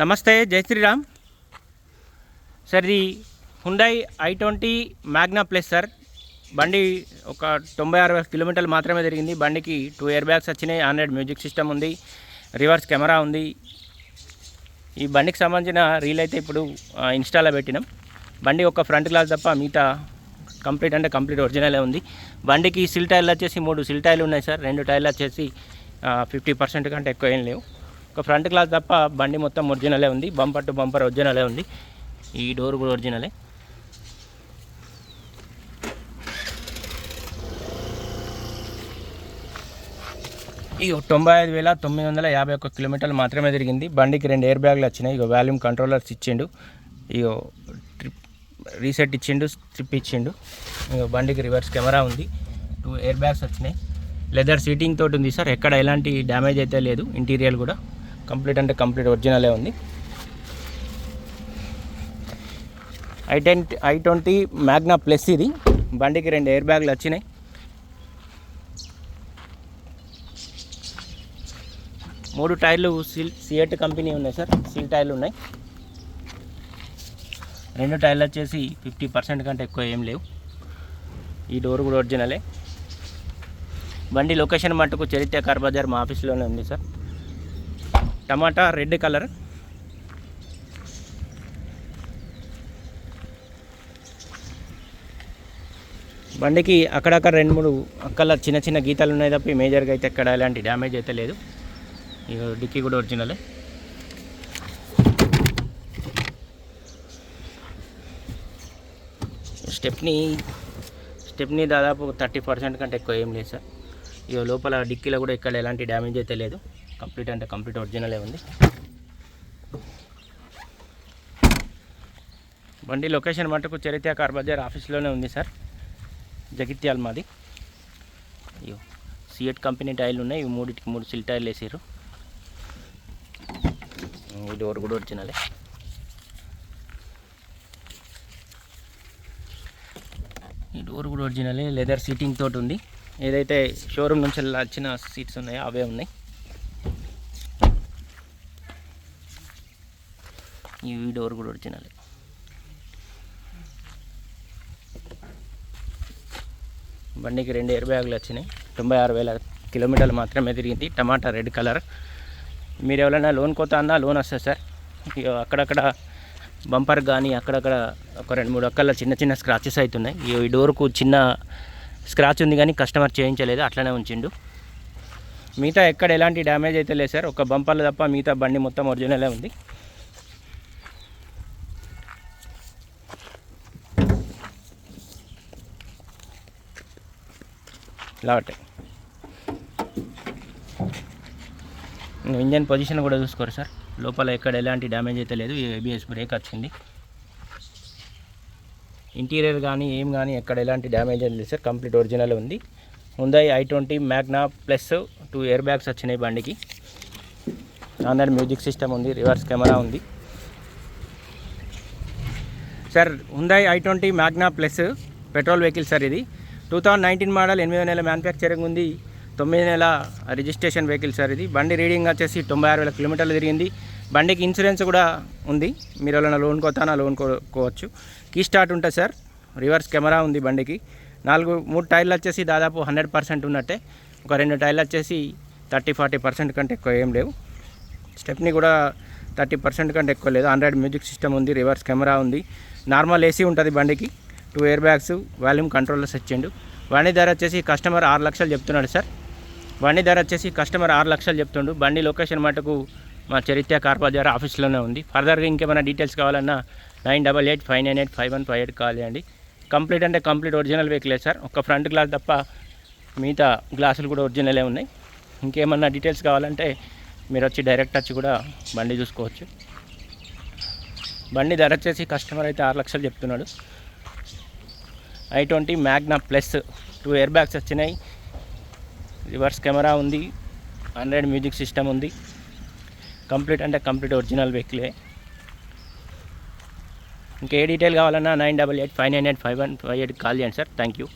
నమస్తే జై శ్రీరామ్. సార్ ఇది Hyundai i twenty Magna plus sir. బండి ఒక తొంభై అరవై కిలోమీటర్లు మాత్రమే తిరిగింది. బండికి టూ ఇయర్ బ్యాగ్స్ వచ్చినాయి ఆండ్రాయిడ్ మ్యూజిక్ సిస్టమ్ ఉంది రివర్స్ కెమెరా ఉంది. ఈ బండికి సంబంధించిన రీల్ అయితే ఇప్పుడు ఆ, ఇన్స్టాలో పెట్టినాం. బండి ఒక ఫ్రంట్ గ్లాస్ తప్ప మిగతా కంప్లీట్ అంటే కంప్లీట్ ఒరిజినలే ఉంది. బండికి సిల్ టైర్లు వచ్చేసి మూడు సిల్ టైర్లు ఉన్నాయి సార్. రెండు టైర్లు వచ్చేసి ఫిఫ్టీ పర్సెంట్ కంటే ఎక్కువ ఏం లేవు. ఒక ఫ్రంట్ గ్లాస్ తప్ప బండి మొత్తం ఒరిజినలే ఉంది. బంపర్ టు బంపర్ ఒరిజినలే ఉంది. ఈ డోర్ కూడా ఒరిజినలే. ఈ తొంభై ఐదు వేల తొమ్మిది వందల యాభై ఒక్క కిలోమీటర్లు మాత్రమే తిరిగింది. బండికి రెండు ఎయిర్ బ్యాగ్లు వచ్చినాయి. ఇక వాల్యూమ్ కంట్రోలర్స్ ఇచ్చిండు. ఇక ట్రిప్ రీసెట్ ఇచ్చిండు స్ట్రిప్ ఇచ్చిండు. ఇక బండికి రివర్స్ కెమెరా ఉంది. టూ ఎయిర్ బ్యాగ్స్ వచ్చినాయి. లెదర్ సీటింగ్ తోటి ఉంది సార్. ఎక్కడ ఎలాంటి డ్యామేజ్ అయితే లేదు. ఇంటీరియర్ కూడా. కంప్లీట్ అంటే కంప్లీట్ ఒరిజినలే ఉంది. I ten i twenty Magna plus ఇది. బండికి రెండు ఎయిర్ బ్యాగ్లు వచ్చినాయి. మూడు టైర్లు సిల్ సిఎట్ కంపెనీ ఉన్నాయి సార్. సిల్ టైర్లు ఉన్నాయి. రెండు టైర్లు వచ్చేసి ఫిఫ్టీ పర్సెంట్ కంటే ఎక్కువ ఏం లేవు. ఈ డోర్ కూడా ఒరిజినలే. బండి లొకేషన్ మట్టుకు చరిత్ర కార్ బజార్ మా ఆఫీస్లోనే ఉంది సార్. టమాటా రెడ్ కలర్. బండికి అక్కడక్కడ రెండు మూడు అక్కల చిన్న చిన్న గీతాలు ఉన్నాయి తప్ప మేజర్గా అయితే ఎక్కడ ఎలాంటి డ్యామేజ్ అయితే లేదు. ఇక డిక్కీ కూడా ఒరిజినలే స్టెప్ని స్టెప్ని దాదాపు థర్టీ పర్సెంట్ కంటే ఎక్కువ ఏం లేదు సార్. ఇక లోపల డిక్కీలో కూడా ఇక్కడ ఎలాంటి డ్యామేజ్ అయితే లేదు. కంప్లీట్ అంటే కంప్లీట్ ఒరిజినలే ఉంది. బండి లొకేషన్ మటుకు చరిత్ర కార్ బజార్ ఆఫీస్లోనే ఉంది సార్. జగిత్యాల మాది. అయ్యో సిఎట్ కంపెనీ టైర్లు ఉన్నాయి. ఇవి మూడింటికి మూడు సిల్ టైర్లు వేసారు ఈ డోర్ కూడా ఒరిజినలే. ఈ డోర్ కూడా ఒరిజినలే. లెదర్ సీటింగ్ తోటి ఉంది. ఏదైతే షోరూమ్ నుంచి వచ్చిన సీట్స్ ఉన్నాయో అవే ఉన్నాయి. ఈ డోర్ కూడా ఒరిజినలే. బండికి రెండు ఎయిర్ బ్యాగులు వచ్చినాయి. తొంభై ఆరు వేల కిలోమీటర్లు మాత్రమే తిరిగింది. టమాటా రెడ్ కలర్. మీరు ఎవరైనా లోన్ కొత్త అన్నా లోన్ వస్తుంది సార్. అక్కడక్కడ బంపర్ కానీ అక్కడక్కడ ఒక రెండు మూడు అక్కల చిన్న చిన్న స్క్రాచెస్ అవుతున్నాయి ఈ డోర్కు చిన్న స్క్రాచ్ ఉంది కానీ కస్టమర్ చేయించలేదు. అట్లనే ఉంచిండు. మిగతా ఎక్కడ ఎలాంటి డ్యామేజ్ అయితే లేదు సార్. ఒక బంపర్లు తప్ప మిగతా బండి మొత్తం ఒరిజినలే ఉంది. ఇలా ఉంటాయి ఇంజన్ పొజిషన్ కూడా చూసుకోరు సార్. లోపల ఎక్కడ ఎలాంటి డ్యామేజ్ అయితే లేదు. ఏబిఎస్ బ్రేక్ వచ్చింది. ఇంటీరియర్ కానీ ఏం కానీ ఎక్కడ ఎలాంటి డ్యామేజ్ లేదు సార్. కంప్లీట్ ఒరిజినల్ ఉంది. ఉందాయి i twenty Magna plus two air bags వచ్చినాయి బండికి. ఆంధ్ర మ్యూజిక్ సిస్టమ్ ఉంది. రివర్స్ కెమెరా ఉంది. Sir ఉందాయి i twenty Magna plus petrol vehicle sir ఇది. టూ థౌజండ్ నైన్టీన్ మోడల్ ఎనిమిది నెల మ్యానుఫ్యాక్చరింగ్ ఉంది. తొమ్మిది నెల రిజిస్ట్రేషన్ వెహికల్ సార్ ఇది. బండి రీడింగ్ వచ్చేసి తొంభై ఆరు వేల కిలోమీటర్లు తిరిగింది. బండికి ఇన్సూరెన్స్ కూడా ఉంది. మీరు ఎవరైనా లోన్ కోతానా లోన్ కోవచ్చు కీ స్టార్ట్ ఉంటుంది సార్ రివర్స్ కెమెరా ఉంది బండికి. నాలుగు మూడు టైర్లు వచ్చేసి దాదాపు హండ్రెడ్ పర్సెంట్ ఉన్నట్టే. ఒక రెండు టైర్లు వచ్చేసి థర్టీ ఫార్టీ పర్సెంట్ కంటే ఎక్కువ ఏం లేవు. స్టెప్ని కూడా థర్టీ పర్సెంట్ కంటే ఎక్కువ లేదు. హండ్రెడ్ మ్యూజిక్ సిస్టమ్ ఉంది. రివర్స్ కెమెరా ఉంది. నార్మల్ ఏసీ ఉంటుంది బండికి. Two air bags volume controllers ఇచ్చిండు బండి ధర వచ్చేసి కస్టమర్ ఆరు లక్షలు చెప్తున్నాడు సార్. బండి ధర వచ్చేసి కస్టమర్ ఆరు లక్షలు చెప్తుండు. బండి లొకేషన్ మటుకు మా చరిత్ర కార్ బజార్ ఆఫీస్లోనే ఉంది. ఫర్దర్గా ఇంకేమైనా డీటెయిల్స్ కావాలన్నా nine double eight five nine eight five one five eight call చేయండి. కంప్లీట్ అంటే కంప్లీట్ ఒరిజినల్ వెహికలే సార్. ఒక ఫ్రంట్ గ్లాస్ తప్ప మిగతా గ్లాసులు కూడా ఒరిజినలే ఉన్నాయి. ఇంకేమన్నా డీటెయిల్స్ కావాలంటే మీరు వచ్చి డైరెక్ట్ వచ్చి కూడా బండి చూసుకోవచ్చు. బండి ధర వచ్చేసి కస్టమర్ అయితే ఆరు లక్షలు చెప్తున్నాడు. I twenty Magna plus two air bags వచ్చినాయి. రివర్స్ కెమెరా ఉంది. ఆండ్రాయిడ్ మ్యూజిక్ సిస్టమ్ ఉంది. కంప్లీట్ అంటే కంప్లీట్ ఒరిజినల్ వెహికలే. ఇంకా ఏ డీటెయిల్ కావాలన్నా nine double eight five nine eight five one five eight call చేయండి సార్. Thank you.